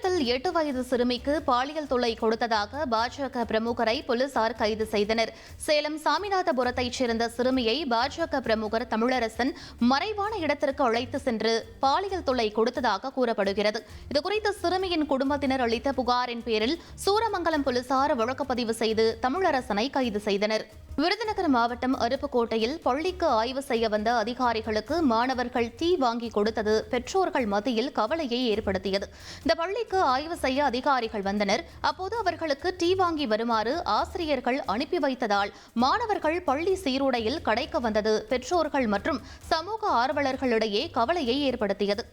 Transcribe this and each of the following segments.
சேலத்தில் எட்டு வயது சிறுமிக்கு பாலியல் தொல்லை கொடுத்ததாக பாஜக பிரமுகரை போலீசார் கைது செய்தனர். சேலம் சாமிநாதபுரத்தைச் சேர்ந்த சிறுமியை பாஜக பிரமுகர் தமிழரசன் மறைவான இடத்திற்கு அழைத்து சென்று பாலியல் தொல்லை கொடுத்ததாக கூறப்படுகிறது. இதுகுறித்து சிறுமியின் குடும்பத்தினர் அளித்த புகாரின் பேரில் சூரமங்கலம் போலீசார் வழக்குப்பதிவு செய்து தமிழரசனை கைது செய்தனர். விருதுநகர் மாவட்டம் அருப்புக்கோட்டையில் பள்ளிக்கு ஆய்வு செய்ய வந்த அதிகாரிகளுக்கு மாணவர்கள் தீ வாங்கி கொடுத்தது பெற்றோர்கள் மத்தியில் கவலையை ஏற்படுத்தியது. இந்த பள்ளி பள்ளிக்கு ஆய்வு செய்ய அதிகாரிகள் வந்தனர். அப்போது அவர்களுக்கு டீ வாங்கி வருமாறு ஆசிரியர்கள் அனுப்பி வைத்ததால் மாணவர்கள் பள்ளி சீருடையில் கடைக்கு வந்தது. பெற்றோர்கள் மற்றும் சமூக ஆர்வலர்களிடையே கவலையை ஏற்படுத்தியது.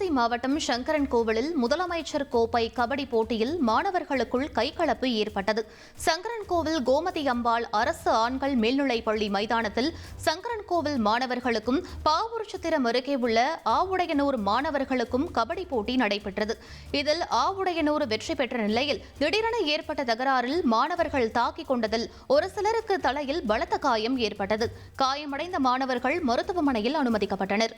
தென்காசி மாவட்டம் சங்கரன் கோவிலில் முதலமைச்சர் கோப்பை கபடி போட்டியில் மாணவர்களுக்குள் கைகலப்பு ஏற்பட்டது. சங்கரன் கோவில் கோமதி அம்பாள் அரசு ஆண்கள் மேல்நிலைப் பள்ளி மைதானத்தில் சங்கரன் கோவில் மாணவர்களுக்கும் பாவூர்சத்திரம் அருகே உள்ள ஆவுடையனூர் மாணவர்களுக்கும் கபடி போட்டி நடைபெற்றது. இதில் ஆவுடையனூர் வெற்றி பெற்ற நிலையில் திடீரென ஏற்பட்ட தகராறில் மாணவர்கள் தாக்கிக் கொண்டதில் ஒரு சிலருக்கு தலையில் பலத்த காயம் ஏற்பட்டது. காயமடைந்த மாணவர்கள் மருத்துவமனையில் அனுமதிக்கப்பட்டனர்.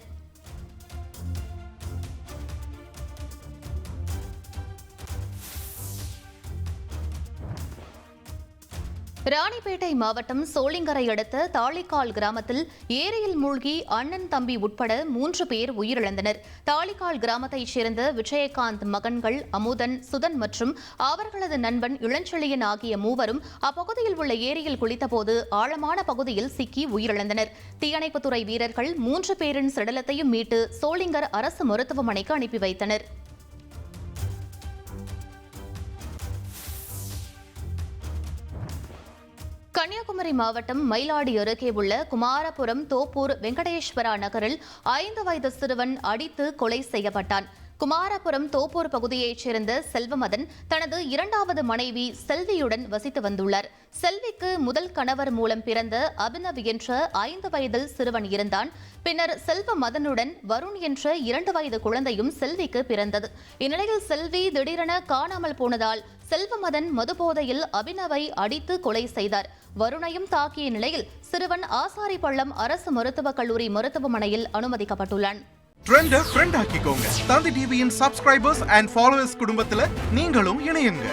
ராணிப்பேட்டை மாவட்டம் சோளிங்கரை அடுத்த தாளிக்கால் கிராமத்தில் ஏரியில் மூழ்கி அண்ணன் தம்பி உட்பட மூன்று பேர் உயிரிழந்தனர். தாளிக்கால் கிராமத்தைச் சேர்ந்த விஜயகாந்த் மகன்கள் அமுதன் சுதன் மற்றும் அவர்களது நண்பன் இளஞ்செழியன் ஆகிய மூவரும் அப்பகுதியில் உள்ள ஏரியில் குளித்தபோது ஆழமான பகுதியில் சிக்கி உயிரிழந்தனர். தீயணைப்புத்துறை வீரர்கள் மூன்று பேரின் சடலத்தையும் மீட்டு சோளிங்கர் அரசு மருத்துவமனைக்கு அனுப்பி வைத்தனர். கன்னியாகுமரி மாவட்டம் மயிலாடி அருகே உள்ள குமாரபுரம் தோப்பூர் வெங்கடேஸ்வரா நகரில் ஐந்து வயது சிறுவன் அடித்து கொலை செய்யப்பட்டான். குமாரபுரம் தோப்பூர் பகுதியைச் சேர்ந்த செல்வமதன் தனது இரண்டாவது மனைவி செல்வியுடன் வசித்து வந்துள்ளார். செல்விக்கு முதல் கணவர் மூலம் பிறந்த அபினவ் என்ற ஐந்து வயதில் சிறுவன் இருந்தான். பின்னர் செல்வமதனுடன் வருண் என்ற இரண்டு வயது குழந்தையும் செல்விக்கு பிறந்தது. இந்நிலையில் செல்வி திடீரென காணாமல் போனதால் செல்வமதன் மதுபோதையில் அபினவை அடித்து கொலை செய்தார். வருணையும் தாக்கிய நிலையில் சிறுவன் ஆசாரி பள்ளம் அரசு மருத்துவக் கல்லூரி மருத்துவமனையில் அனுமதிக்கப்பட்டுள்ளான். ட்ரெண்ட ஃப்ரெண்ட் ஆக்கிக்கோங்க. தந்தி டிவியின் சப்ஸ்கிரைபர்ஸ் அண்ட் ஃபாலோவர்ஸ் குடும்பத்துல நீங்களும் இணையுங்க.